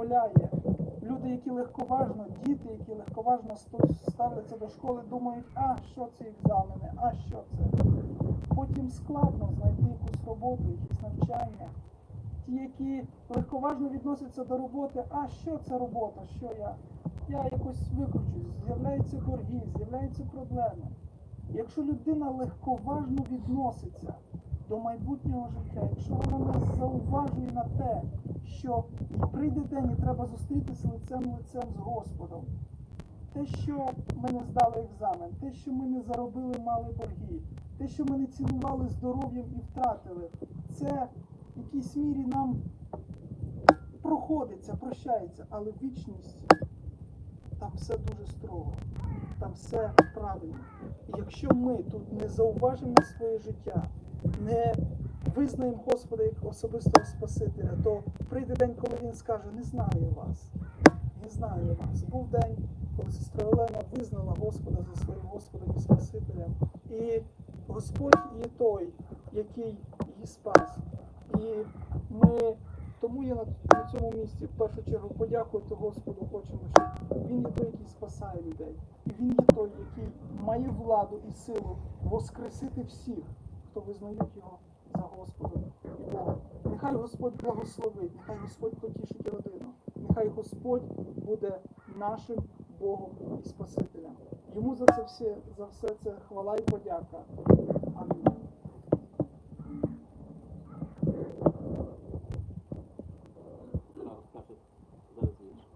дозволяє. Люди, які легковажно, діти, які легковажно ставляться до школи, думають, а що це екзамени, а що це. Потім складно знайти якусь роботу, якісь навчання. Ті, які легковажно відносяться до роботи, а що це робота, що я? Я якось викручусь, з'являються борги, з'являються проблеми. Якщо людина легковажно відноситься до майбутнього життя, якщо вона не зауважує на те, що прийде день і треба зустрітися лицем лицем з Господом, те, що ми не здали екзамен, те, що ми не заробили мали борги, те, що ми не цінували здоров'ям і втратили, це в якійсь мірі нам проходиться, прощається, але вічність там все дуже строго, там все правильно. І якщо ми тут не зауважимо своє життя, не визнаємо Господа як особистого Спасителя, то прийде день, коли він скаже, не знаю вас, не знаю вас. Був день, коли сестра Олена визнала Господа за своїм Господом і Спасителем. І Господь є той, який її спас. І ми тому я на, цьому місці в першу чергу подякувати Господу хочемо, що Він є той, який спасає людей. І він є той, який має владу і силу воскресити всіх, хто визнають його за Господом і Богом. Нехай Господь благословить, нехай Господь потішить родину, нехай Господь буде нашим Богом і Спасителем. Йому за це все, за все це хвала і подяка. Амінь. Зараз скаже, зараз вірш.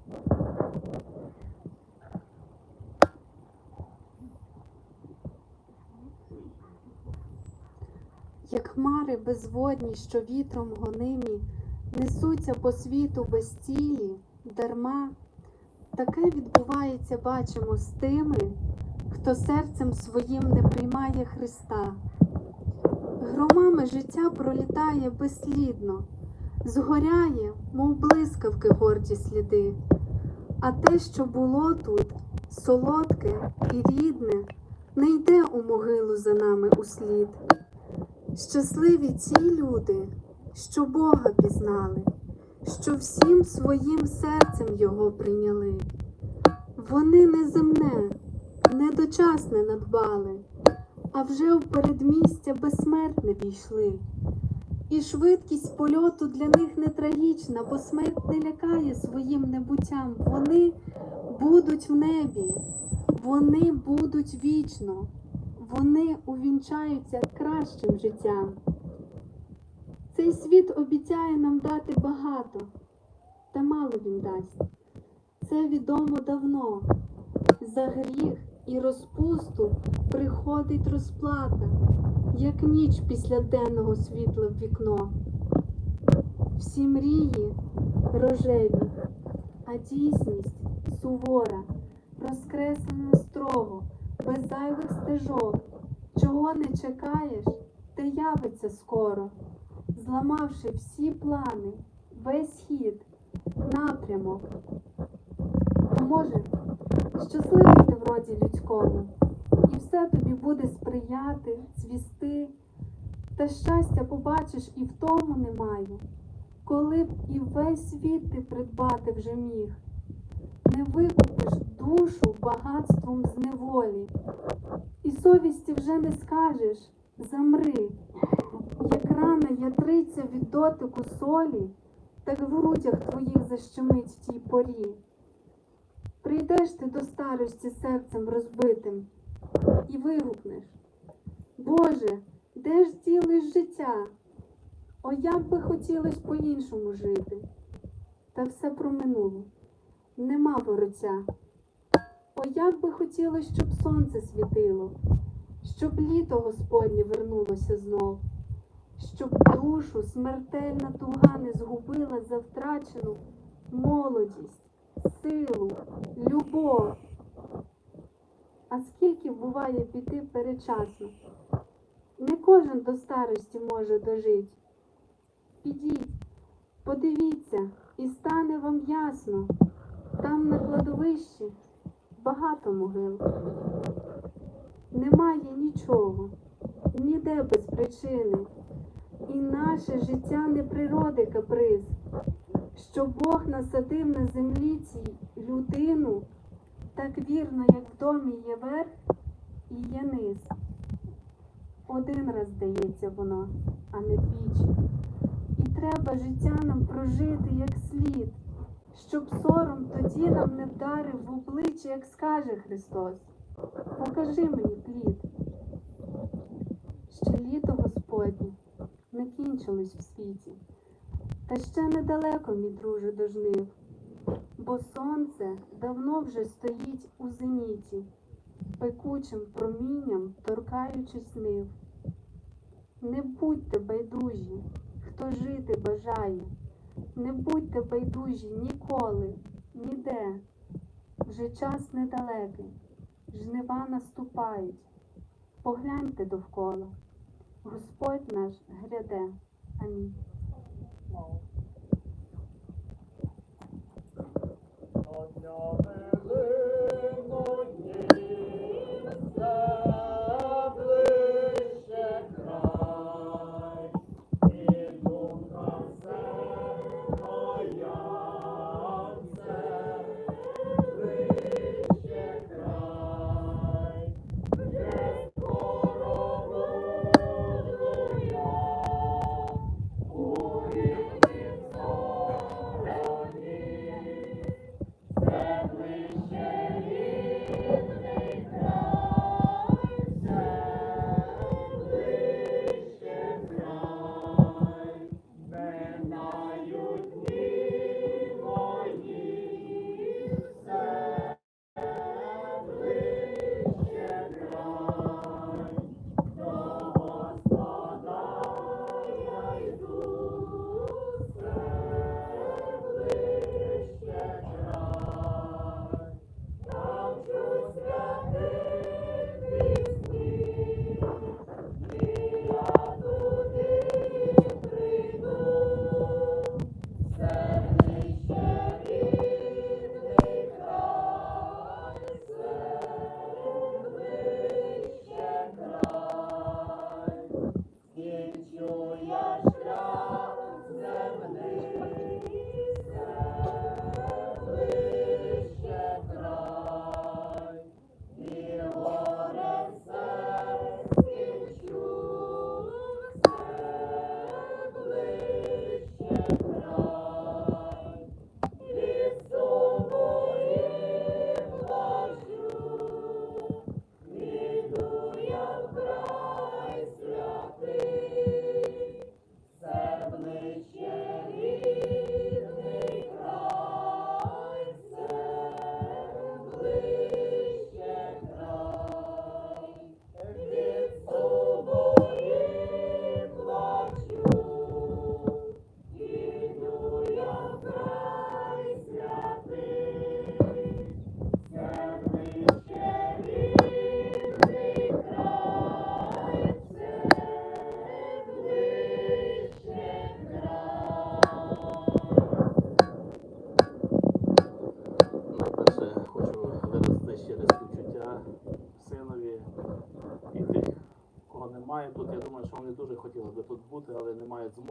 Як хмари безводні, що вітром гонимі, несуться по світу без цілі, дарма, таке відбувається, бачимо, з тими, хто серцем своїм не приймає Христа. Громами життя пролітає безслідно, згоряє, мов блискавки горді сліди. А те, що було тут, солодке і рідне, не йде у могилу за нами услід. Щасливі ті люди, що Бога пізнали, що всім своїм серцем Його прийняли. Вони не земне, не дочасне надбали, а вже в передмістя безсмертне війшли. І швидкість польоту для них не трагічна, бо смерть не лякає своїм небуттям. Вони будуть в небі, вони будуть вічно вони увінчаються кращим життям. Цей світ обіцяє нам дати багато, та мало він дасть. Це відомо давно. За гріх і розпусту приходить розплата, як ніч після денного світла в вікно. Всі мрії рожеві, а дійсність сувора, розкреслена строго без зайвих стежок. Чого не чекаєш, те явиться скоро, зламавши всі плани, весь хід, напрямок. Може, щасливий ти в роді людському, і все тобі буде сприяти, цвісти, та щастя побачиш і в тому немає, коли б і весь світ ти придбати вже міг не викупиш душу багатством з неволі, і совісті вже не скажеш замри, як рана ятриця від дотику солі, так в грудях твоїх защемить в тій порі. Прийдеш ти до старості серцем розбитим і вигукнеш, Боже, де ж ділиш життя? О, як би хотілось по-іншому жити, та все проминуло нема вороця. О, як би хотілося, щоб сонце світило, щоб літо Господнє вернулося знов, щоб душу смертельна туга не згубила за втрачену молодість, силу, любов. А скільки буває піти передчасно? Не кожен до старості може дожить. Підіть, подивіться, і стане вам ясно. Там на кладовищі багато могил. Немає нічого, ніде без причини. І наше життя не природи каприз, що Бог насадив на землі цій людину, так вірно, як в домі є верх і є низ. Один раз здається воно, а не двічі. І треба життя нам прожити як слід, щоб сором тоді нам не вдарив в обличчя, як скаже Христос. Покажи мені плід. Ще літо Господнє не кінчилось в світі, та ще недалеко, мій друже, до жнив, бо сонце давно вже стоїть у зеніті, пекучим промінням торкаючись нив. Не будьте байдужі, хто жити бажає, не будьте байдужі ніколи, ніде. Вже час недалекий, жнива наступають. Погляньте довкола. Господь наш гряде. Амінь.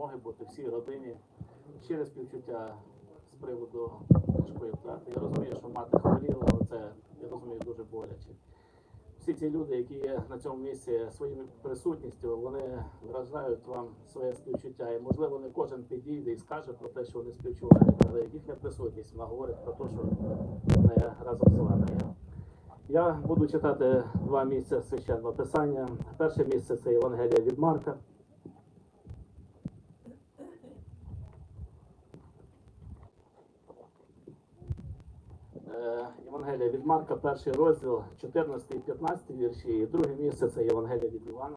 Змоги бути всій родині. Щире співчуття з приводу важкої втрати. Я розумію, що мати хворіла, але це я розумію дуже боляче. Всі ці люди, які є на цьому місці своєю присутністю, вони вражають вам своє співчуття. І можливо не кожен підійде і скаже про те, що вони співчувають, але їхня присутність вона говорить про те, що вони разом з вами. Я буду читати два місця священного писання. Перше місце це Євангелія від Марка. Євангелія від Марка, перший розділ, 14 і 15 вірші. І друге місце це Євангелія від Івана.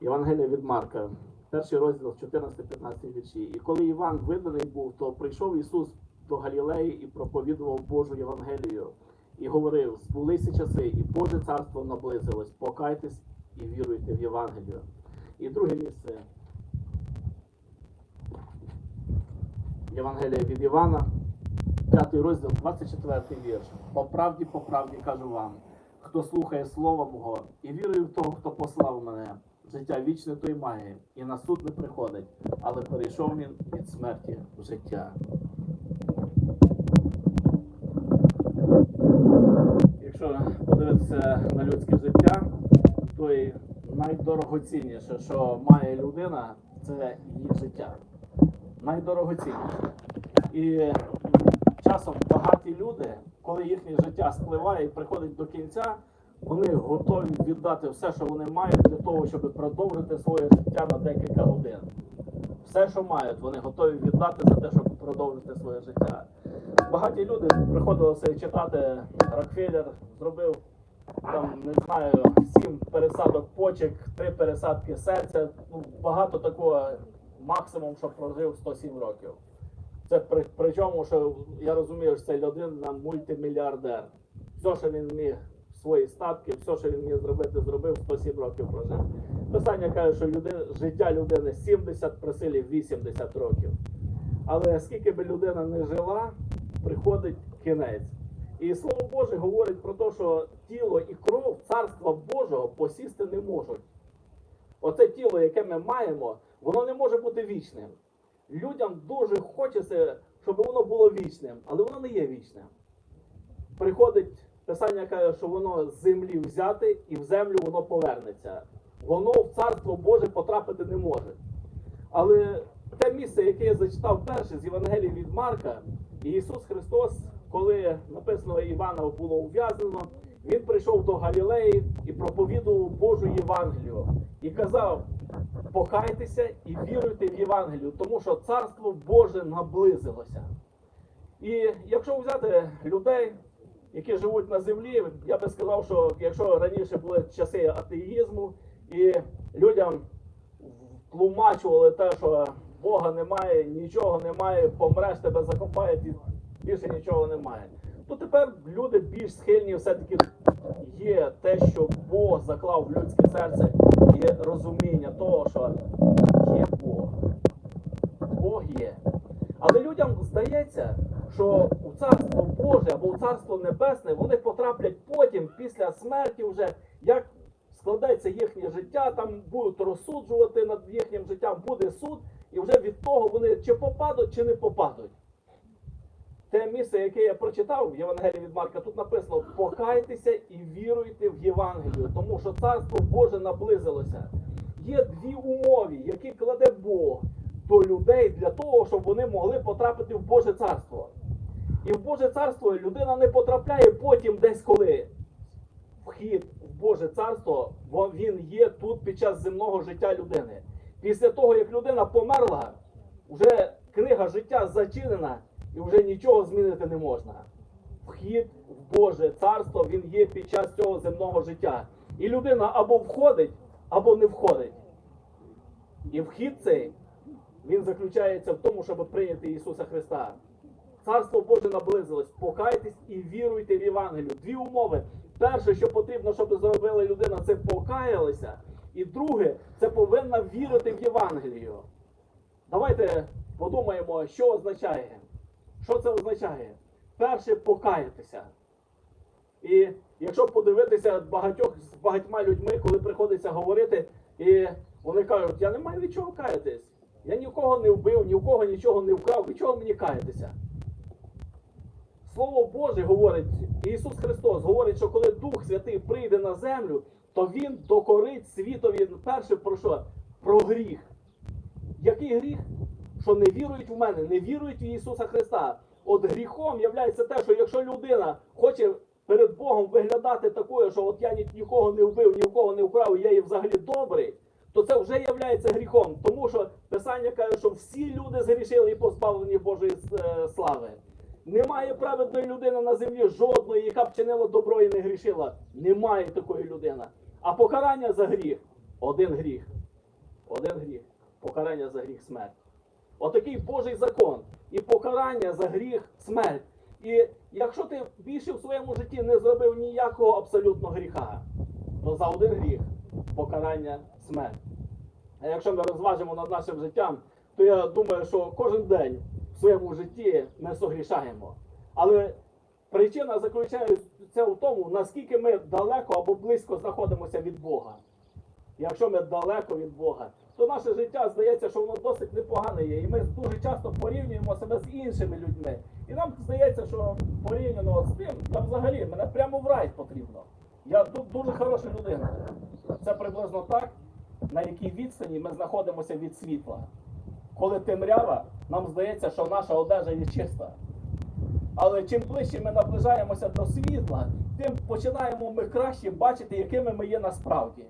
Євангелія від Марка, перший розділ, 14-15 вірші. І коли Іван виданий був, то прийшов Ісус до Галілеї і проповідував Божу Євангелію. І говорив: збулися часи, і Боже царство наблизилось. Покайтесь і віруйте в Євангелію. І друге місце. Євангелія від Івана, 5 розділ, 24 вірш. По правді, по правді кажу вам, хто слухає Слова Мого і вірує в того, хто послав мене, життя вічне той має, і на суд не приходить, але перейшов він від смерті в життя. Якщо подивитися на людське життя, то й найдорогоцінніше, що має людина, це її життя. Найдорогоцінніше. І часом багаті люди, коли їхнє життя спливає і приходить до кінця, вони готові віддати все, що вони мають, для того, щоб продовжити своє життя на декілька годин. Все, що мають, вони готові віддати за те, щоб продовжити своє життя. Багаті люди приходилося читати Рокфеллер зробив там, не знаю, сім пересадок почек, три пересадки серця. Ну, багато такого максимум, що прожив 107 років. Це при, причому, що я розумію, що це людина мультимільярдер. Все, що він міг свої статки, все, що він міг зробити, зробив 107 років прожив. Писання каже, що людина, життя людини 70 при силі 80 років. Але скільки би людина не жила, приходить кінець. І слово Боже говорить про те, що тіло і кров царства Божого посісти не можуть. Оце тіло, яке ми маємо, воно не може бути вічним. Людям дуже хочеться, щоб воно було вічним, але воно не є вічним. Приходить Писання каже, що воно з землі взяте і в землю воно повернеться. Воно в царство Боже потрапити не може. Але те місце, яке я зачитав перше з Євангелії від Марка, і Ісус Христос, коли написано Івана було ув'язнено, Він прийшов до Галілеї і проповідував Божу Євангелію і казав: покайтеся і віруйте в Євангелію, тому що царство Боже наблизилося. І якщо взяти людей, які живуть на землі, я би сказав, що якщо раніше були часи атеїзму, і людям тлумачували те, що Бога немає, нічого немає, помреш, тебе закопають і більше нічого немає. То тепер люди більш схильні все-таки є те, що Бог заклав в людське серце, є розуміння того, що є Бог. Бог є. Але людям здається, що у царство Боже або у царство Небесне вони потраплять потім, після смерті, вже як складеться їхнє життя, там будуть розсуджувати над їхнім життям, буде суд, і вже від того вони чи попадуть, чи не попадуть. Те місце, яке я прочитав в Євангелії від Марка, тут написано: покайтеся і віруйте в Євангелію, тому що царство Боже наблизилося. Є дві умови, які кладе Бог до людей для того, щоб вони могли потрапити в Боже царство. І в Боже царство людина не потрапляє потім десь коли. Вхід в Боже царство, бо він є тут під час земного життя людини. Після того, як людина померла, вже книга життя зачинена і вже нічого змінити не можна. Вхід в Боже царство він є під час цього земного життя. І людина або входить, або не входить. І вхід цей він заключається в тому, щоб прийняти Ісуса Христа. Царство Боже наблизилось. Покайтесь і віруйте в Євангелію. Дві умови. Перше, що потрібно, щоб зробила людина, це покаялися. І друге, це повинна вірити в Євангелію. Давайте подумаємо, що означає. Що це означає? Перше покаятися. І якщо подивитися багатьох з багатьма людьми, коли приходиться говорити, і вони кажуть, я не маю від чого каятись. Я нікого не вбив, ні в кого нічого не вкрав, від чого мені каятися? Слово Боже говорить, Ісус Христос говорить, що коли Дух Святий прийде на землю, то Він докорить світові перше про що? Про гріх. Який гріх? Що не вірують в мене, не вірують в Ісуса Христа. От гріхом являється те, що якщо людина хоче перед Богом виглядати такою, що от я ні- нікого не вбив, ні в кого не вкрав, я є взагалі добрий, то це вже являється гріхом. Тому що Писання каже, що всі люди згрішили і позбавлені Божої е, слави. Немає праведної людини на землі жодної, яка б чинила добро і не грішила. Немає такої людини. А покарання за гріх один гріх. Один гріх. Покарання за гріх смерть. Отакий Божий закон. І покарання за гріх смерть. І якщо ти більше в своєму житті не зробив ніякого абсолютно гріха, то за один гріх покарання смерть. А якщо ми розважимо над нашим життям, то я думаю, що кожен день в своєму житті ми согрішаємо. Але Причина заключається в тому, наскільки ми далеко або близько знаходимося від Бога. Якщо ми далеко від Бога, то наше життя здається, що воно досить непогане є. І ми дуже часто порівнюємо себе з іншими людьми. І нам здається, що порівняно з тим, там взагалі мене прямо в рай потрібно. Я дуже хороша людина. Це приблизно так, на якій відстані ми знаходимося від світла. Коли темрява, нам здається, що наша одежа є чиста. Але чим ближче ми наближаємося до світла, тим починаємо ми краще бачити, якими ми є насправді.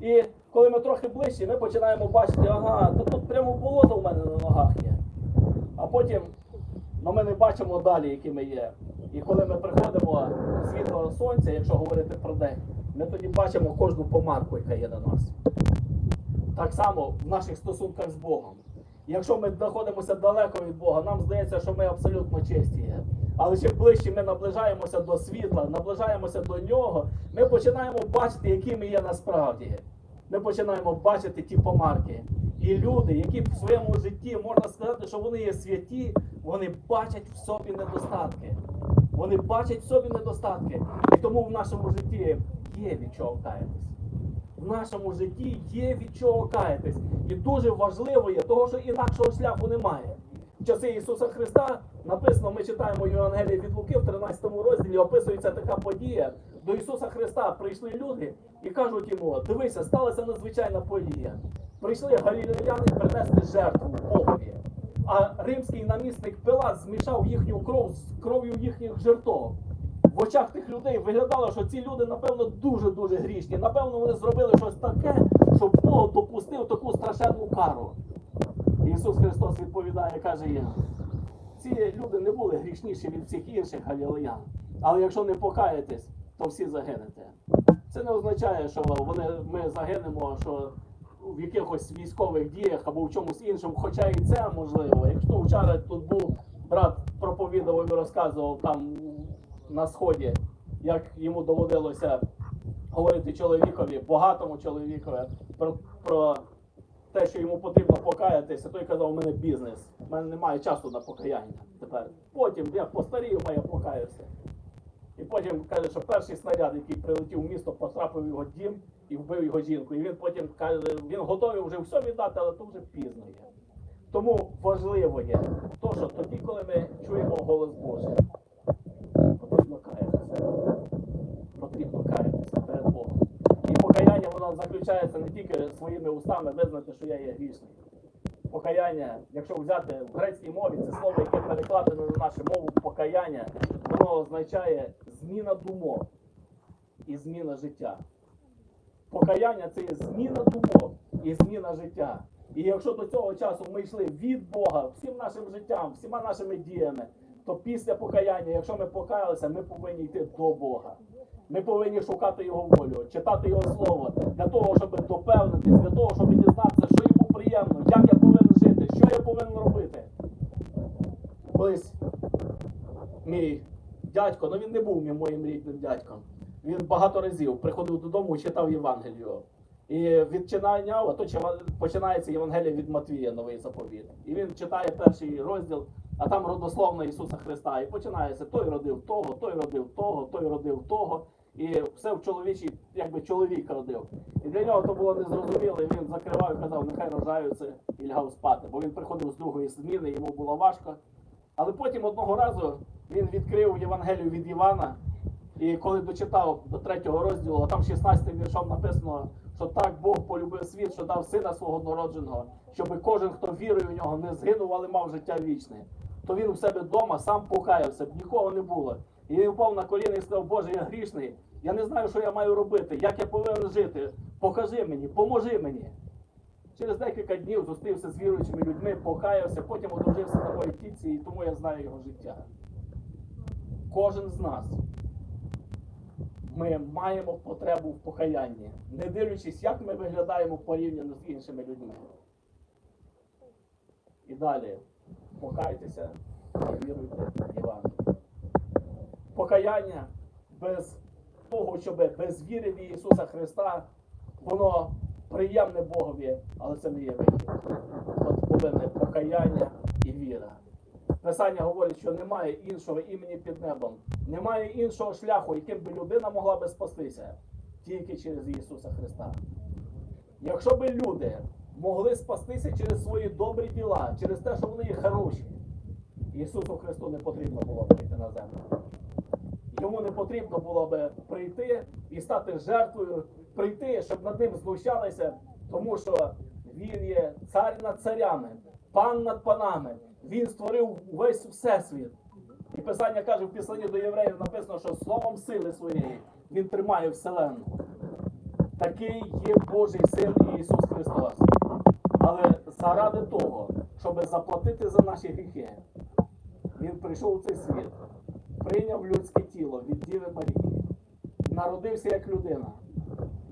І коли ми трохи ближче, ми починаємо бачити, ага, то тут прямо болото в мене на ногах є. А потім ну, ми не бачимо далі, які ми є. І коли ми приходимо до світлого сонця, якщо говорити про день, ми тоді бачимо кожну помарку, яка є на нас. Так само в наших стосунках з Богом. Якщо ми знаходимося далеко від Бога, нам здається, що ми абсолютно чисті. Але чим ближче ми наближаємося до світла, наближаємося до нього, ми починаємо бачити, які ми є насправді. Ми починаємо бачити ті помарки. І люди, які в своєму житті можна сказати, що вони є святі, вони бачать в собі недостатки. Вони бачать в собі недостатки. І тому в нашому житті є від чого каятись в нашому житті є від чого каятись. І дуже важливо є, того, що інакшого шляху немає. В часи Ісуса Христа написано, ми читаємо Євангелії від Луки в 13 розділі, описується така подія. До Ісуса Христа прийшли люди і кажуть йому: дивися, сталася надзвичайна подія. Прийшли галілеяни принести жертву Богові. А римський намісник Пилат змішав їхню кров з кров'ю їхніх жертв в очах тих людей виглядало, що ці люди, напевно, дуже-дуже грішні. Напевно, вони зробили щось таке, що Бог допустив таку страшенну кару. І Ісус Христос відповідає, каже їм, ці люди не були грішніші від всіх інших галілеян. Але якщо не покаєтесь, то всі загинете. Це не означає, що вони, ми загинемо, що в якихось військових діях або в чомусь іншому, хоча і це можливо. Якщо вчора тут був брат проповідував і розказував там на сході, як йому доводилося говорити чоловікові, багатому чоловікові про, про те, що йому потрібно покаятися, той казав, у мене бізнес, у мене немає часу на покаяння тепер. Потім я постарію, я покаюся. Потім каже, що перший снаряд, який прилетів в місто, потрапив його дім і вбив його жінку. І він потім каже, він готовий вже все віддати, але то вже пізно є. Тому важливо є то, що тоді, коли ми чуємо голос Божий, потрібно каятися. Потрібно каятися перед Богом. І покаяння воно заключається не тільки своїми устами визнати, що я є грішний. Покаяння, якщо взяти в грецькій мові, це слово, яке перекладено на нашу мову покаяння, воно означає зміна думок і зміна життя. Покаяння це є зміна думок і зміна життя. І якщо до цього часу ми йшли від Бога всім нашим життям, всіма нашими діями, то після покаяння, якщо ми покаялися, ми повинні йти до Бога. Ми повинні шукати Його волю, читати Його слово для того, щоб допевнитись, для того, щоб дізнатися, що йому приємно, як я повинен жити, що я повинен робити. Колись мій дядько, ну він не був моїм рідним дядьком. Він багато разів приходив додому і читав Євангелію. І від читання, ото починається Євангелія від Матвія, новий заповіт. І він читає перший розділ, а там родословно Ісуса Христа. І починається той родив того, той родив того, той родив того. І все в чоловічій, якби чоловік родив. І для нього то було незрозуміло, і він закривав і казав, нехай рожаються і лягав спати. Бо він приходив з другої зміни, йому було важко. Але потім одного разу він відкрив Євангелію від Івана, і коли дочитав до третього розділу, а там 16 віршом написано, що так Бог полюбив світ, що дав сина свого народженого, щоб кожен, хто вірує в нього, не згинув, але мав життя вічне. То він у себе вдома сам покаявся, б нікого не було. І він впав на коліна і сказав, Боже, я грішний, я не знаю, що я маю робити, як я повинен жити. Покажи мені, поможи мені. Через декілька днів зустрівся з віруючими людьми, покаявся, потім одружився на моїй тітці, і тому я знаю його життя. Кожен з нас ми маємо потребу в покаянні, не дивлячись, як ми виглядаємо порівняно з іншими людьми. І далі покайтеся і віруйте в Євангеліє. Покаяння без того, щоб без віри в Ісуса Христа, воно приємне Богові, але це не є вихід. От повинне покаяння і віра. Писання говорить, що немає іншого імені під небом, немає іншого шляху, яким би людина могла би спастися, тільки через Ісуса Христа. Якщо би люди могли спастися через свої добрі діла, через те, що вони є хороші, Ісусу Христу не потрібно було прийти на землю. Йому не потрібно було би прийти і стати жертвою, прийти, щоб над ним знущалися, тому що він є цар над царями, пан над панами. Він створив весь всесвіт. І Писання каже в післанні до євреїв написано, що словом сили своєї він тримає вселенну. Такий є Божий син Ісус Христос. Але заради того, щоб заплатити за наші гріхи, Він прийшов у цей світ, прийняв людське тіло від Діви Марії, народився як людина.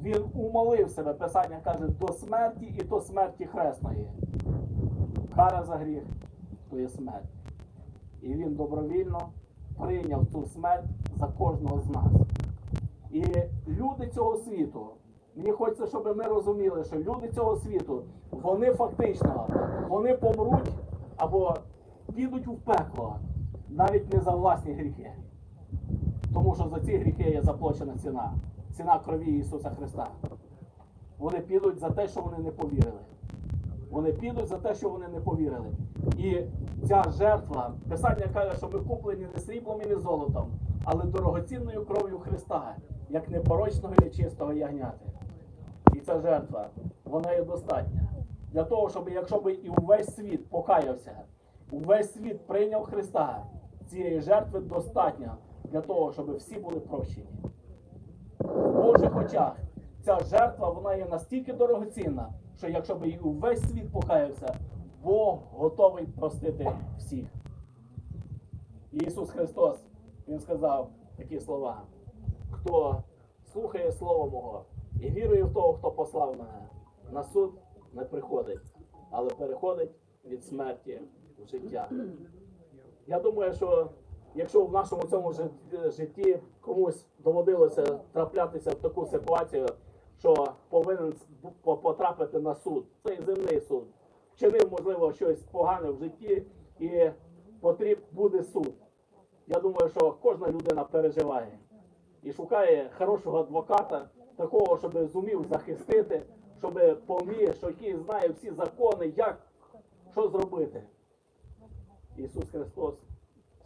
Він умолив себе, Писання каже, до смерті і до смерті хресної. Кара за гріх є смерть. І він добровільно прийняв цю смерть за кожного з нас. І люди цього світу, мені хочеться, щоб ми розуміли, що люди цього світу, вони фактично вони помруть або підуть в пекло навіть не за власні гріхи. Тому що за ці гріхи є заплачена ціна. Ціна крові Ісуса Христа. Вони підуть за те, що вони не повірили. Вони підуть за те, що вони не повірили. І ця жертва, Писання каже, що ми куплені не сріблом і не золотом, але дорогоцінною кров'ю Христа, як непорочного і нечистого ягняти. І ця жертва, вона є достатня. Для того, щоб якщо би і увесь світ покаявся, увесь світ прийняв Христа, цієї жертви достатньо для того, щоб всі були прощені. В Божих очах ця жертва вона є настільки дорогоцінна, що якщо б і увесь світ покаявся, Бог готовий простити всіх. Ісус Христос, Він сказав такі слова: хто слухає Слово Мого і вірує в того, хто послав мене, на суд не приходить, але переходить від смерті в життя. Я думаю, що якщо в нашому цьому житті комусь доводилося траплятися в таку ситуацію, що повинен потрапити на суд, цей земний суд, вчинив, можливо, щось погане в житті і потріб буде суд. Я думаю, що кожна людина переживає і шукає хорошого адвоката, такого, щоб зумів захистити, щоб поміг, що який знає всі закони, як що зробити. Ісус Христос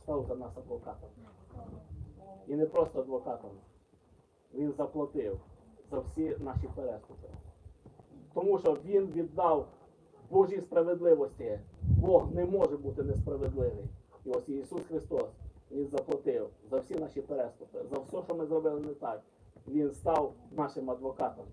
став за нас адвокатом. І не просто адвокатом. Він заплатив за всі наші переступи. Тому що Він віддав Божій справедливості. Бог не може бути несправедливий. І ось Ісус Христос, Він заплатив за всі наші переступи, за все, що ми зробили не так. Він став нашим адвокатом.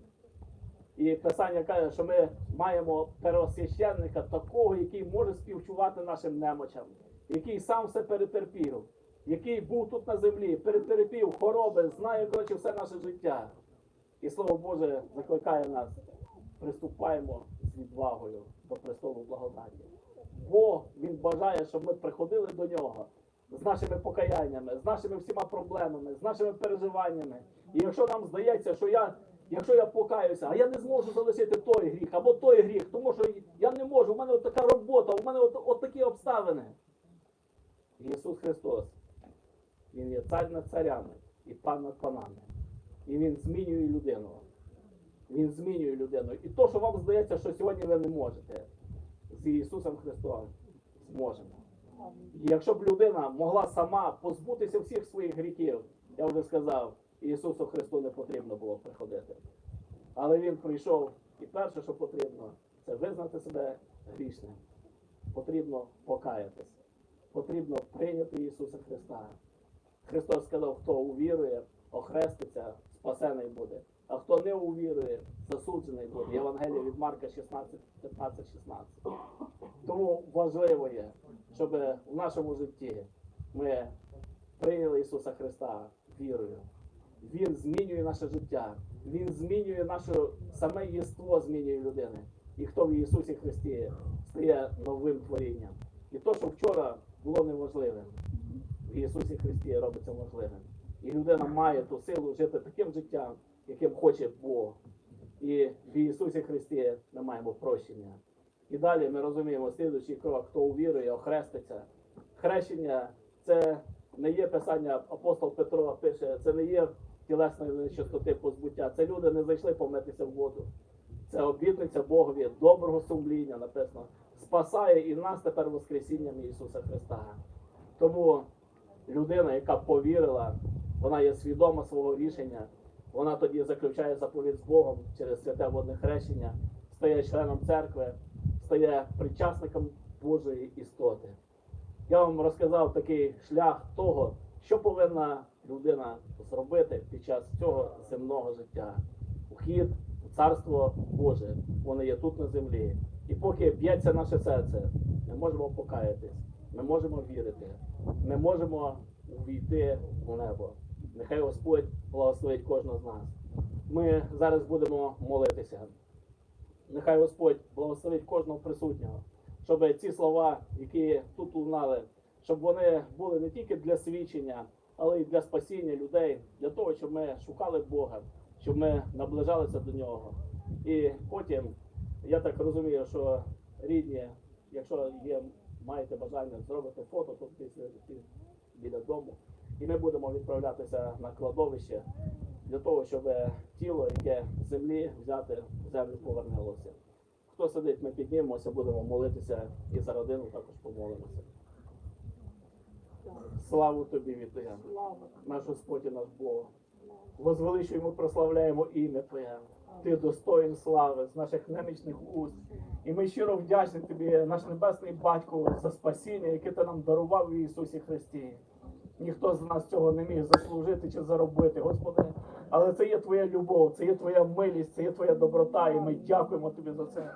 І Писання каже, що ми маємо первосвященника такого, який може співчувати нашим немочам, який сам все перетерпів, який був тут на землі, перетерпів хвороби, знає коротше все наше життя. І слово Боже закликає нас, приступаємо з відвагою до престолу благодаті. Бог Він бажає, щоб ми приходили до нього з нашими покаяннями, з нашими всіма проблемами, з нашими переживаннями. І якщо нам здається, що я, якщо я покаюся, а я не зможу залишити той гріх або той гріх, тому що я не можу, у мене от така робота, у мене от, от такі обставини. Ісус Христос, Він є цар над царями і пан над панами. І Він змінює людину. Він змінює людину. І то, що вам здається, що сьогодні ви не можете, з Ісусом Христом зможемо. І якщо б людина могла сама позбутися всіх своїх гріхів, я вже сказав, Ісусу Христу не потрібно було приходити. Але Він прийшов, і перше, що потрібно, це визнати себе грішним. Потрібно покаятись. Потрібно прийняти Ісуса Христа. Христос сказав, хто увірує, охреститься, спасений буде. А хто не увірує, засуджений буде. Євангелія від Марка 16, 15, 16. Тому важливо є, щоб в нашому житті ми прийняли Ісуса Христа вірою. Він змінює наше життя, Він змінює наше саме єство, змінює людини. І хто в Ісусі Христі стає новим творінням. І то, що вчора було неможливим, в Ісусі Христі робиться можливим. І людина має ту силу жити таким життям, яким хоче Бог. І в Ісусі Христі ми маємо прощення. І далі ми розуміємо слідуючий крок, хто увірує, охреститься, хрещення це не є писання, апостол Петро пише, це не є тілесної нечистоти позбуття. Це люди не зайшли помитися в воду. Це обітниця Богові доброго сумління написано. Спасає і нас тепер Воскресінням Ісуса Христа. Тому людина, яка повірила, вона є свідома свого рішення, вона тоді заключає заповідь з Богом через святе водне хрещення, стає членом церкви, стає причасником Божої істоти. Я вам розказав такий шлях того, що повинна людина зробити під час цього земного життя. Ухід у Царство Боже, воно є тут на землі. І поки б'ється наше серце, ми можемо покаятись, ми можемо вірити, ми можемо увійти у небо. Нехай Господь благословить кожного з нас. Ми зараз будемо молитися. Нехай Господь благословить кожного присутнього, щоб ці слова, які тут лунали, щоб вони були не тільки для свідчення, але й для спасіння людей, для того, щоб ми шукали Бога, щоб ми наближалися до нього. І потім, я так розумію, що рідні, якщо є, маєте бажання зробити фото тут біля дому, і ми будемо відправлятися на кладовище для того, щоб тіло, яке з землі взяти в землю повернулося. Хто сидить, ми піднімемося, будемо молитися і за родину також помолимося. Славу тобі Слава. наш Господь і наш Бог. Возвеличуємо, прославляємо ім'я Твоє. Ти достоїн слави з наших немічних уст. І ми щиро вдячні тобі, наш небесний батько, за спасіння, яке ти нам дарував в Ісусі Христі. Ніхто з нас цього не міг заслужити чи заробити, Господи. Але це є Твоя любов, це є Твоя милість, це є Твоя доброта, і ми дякуємо Тобі за це.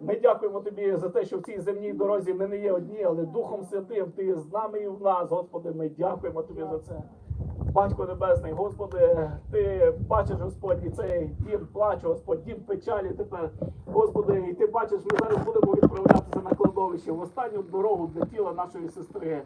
Ми дякуємо Тобі за те, що в цій земній дорозі ми не є одні, але Духом Святим Ти є з нами і в нас, Господи. Ми дякуємо Тобі за це. Батько Небесний, Господи, Ти бачиш, Господь, і цей дім плачу, Господь, дім печалі тепер. Господи, і ти бачиш, ми зараз будемо відправлятися на кладовище в останню дорогу для тіла нашої сестри.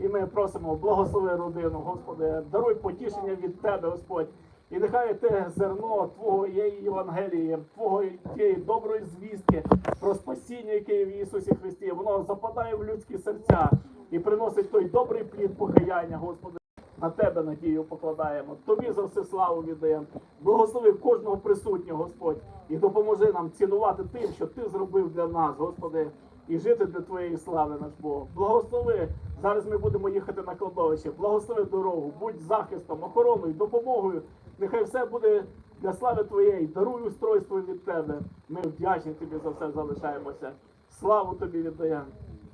І ми просимо, благослови родину, Господи, даруй потішення від Тебе, Господь. І нехай те зерно Твого Євангелії, Твого тієї доброї звістки про спасіння, яке в Ісусі Христі, воно западає в людські серця і приносить той добрий плід покаяння, Господи. На тебе надію покладаємо. Тобі за все славу віддаємо. Благослови кожного присутнього, Господь, і допоможи нам цінувати тим, що ти зробив для нас, Господи, і жити для Твоєї слави, наш Бог. Благослови. Зараз ми будемо їхати на кладовище. Благослови дорогу, будь захистом, охороною, допомогою. Нехай все буде для слави Твоєї. Даруй устройство від Тебе. Ми вдячні Тобі за все залишаємося. Славу Тобі віддаємо.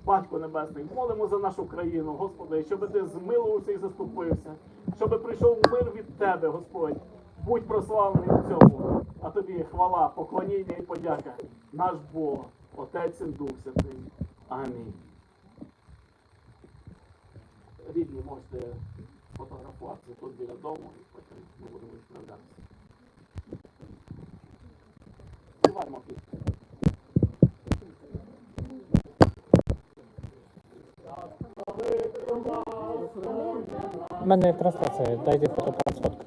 Батько Небесний, молимо за нашу країну, Господи, щоб ти змилувався і заступився, щоб прийшов мир від Тебе, Господь. Будь прославлений в цьому, а тобі хвала, поклоніння і подяка. Наш Бог, Отець і Дух Святий. Амінь. Рідні можете фотографуватися тут біля дому і потім ми будемо відправлятися. Співаємо пісню. Мене трансляція, дайте фотоапарат